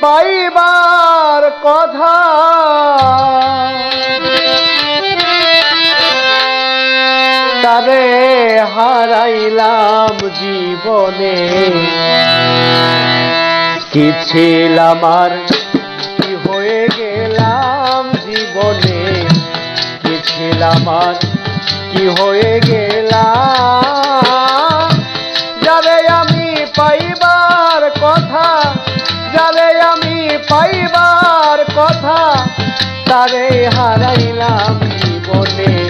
পাইবার কথা। তারে হারাইলাম জীবনে। কি ছিলাম আর কি হয়ে গেলাম জীবনে? কি ছিলাম আর কি হয়ে গেলাম পাইবার কথা তারে হারাইলাম জীবনে।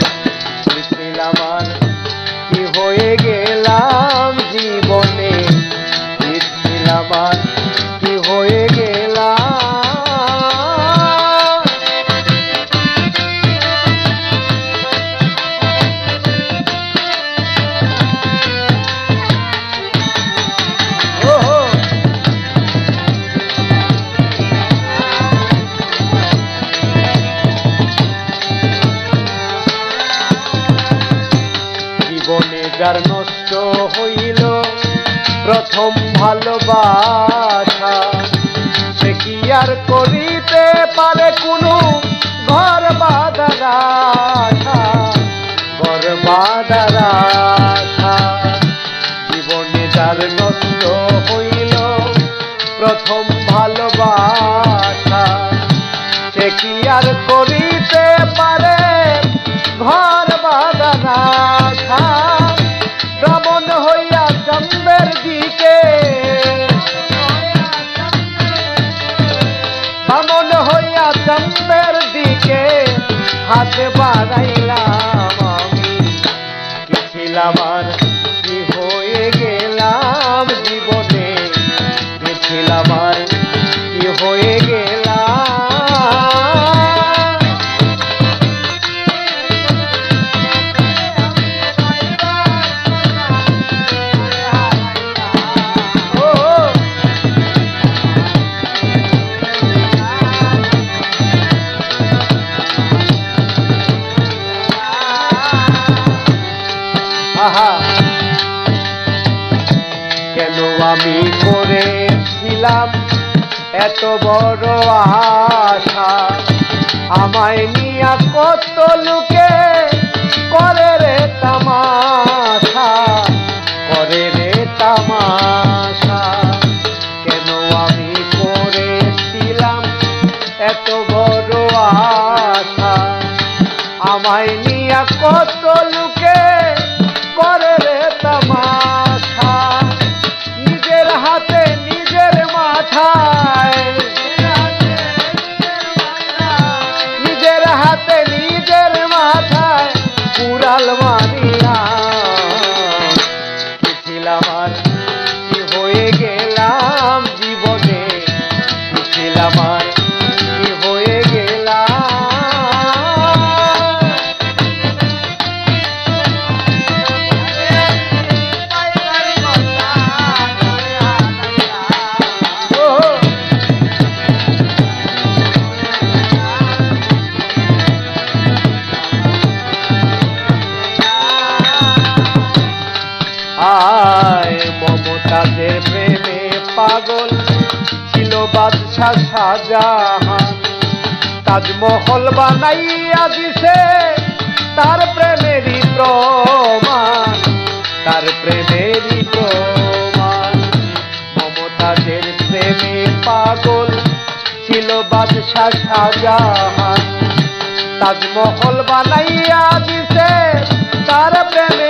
যার নষ্ট হইল। প্রথম ভালোবাসা সে কি আর করিতে পারে কোনো ঘর আশা ঘর বাঁধার আশা জীবনে যার নষ্ট হইল, প্রথম ভালোবাসা সে কি আর করিতে পারে? ঘর বাঁধা রাখা হইয়া চন্দ্রের দিকে। ভ্রমণ হইয়া চন্দ্রের দিকে হাত বাড়াইলাম আমি। ছিলাম কেন আমি করেছিলাম এত বড় আশা? আমায় নিয়া কত লোকে করে রে তামাশা? করে রে তামাশা। কেন আমি করেছিলাম এত বড় আশা? আমায় হাতে নিজের মাথায় কুড়াল মারিয়া মমতাজের প্রেমে পাগল ছিল বাদশাহ শাহজাহান। তাজমহল বানাইয়া দিছে তার প্রেমেরই প্রমাণ, তার প্রেমেরই প্রমাণ। মমতাজের প্রেমে পাগল ছিল বাদশাহ শাহজাহান। তাজমহল বানাইয়া দিছে তার প্রেমেরই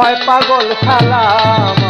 কয় পাগল সালাম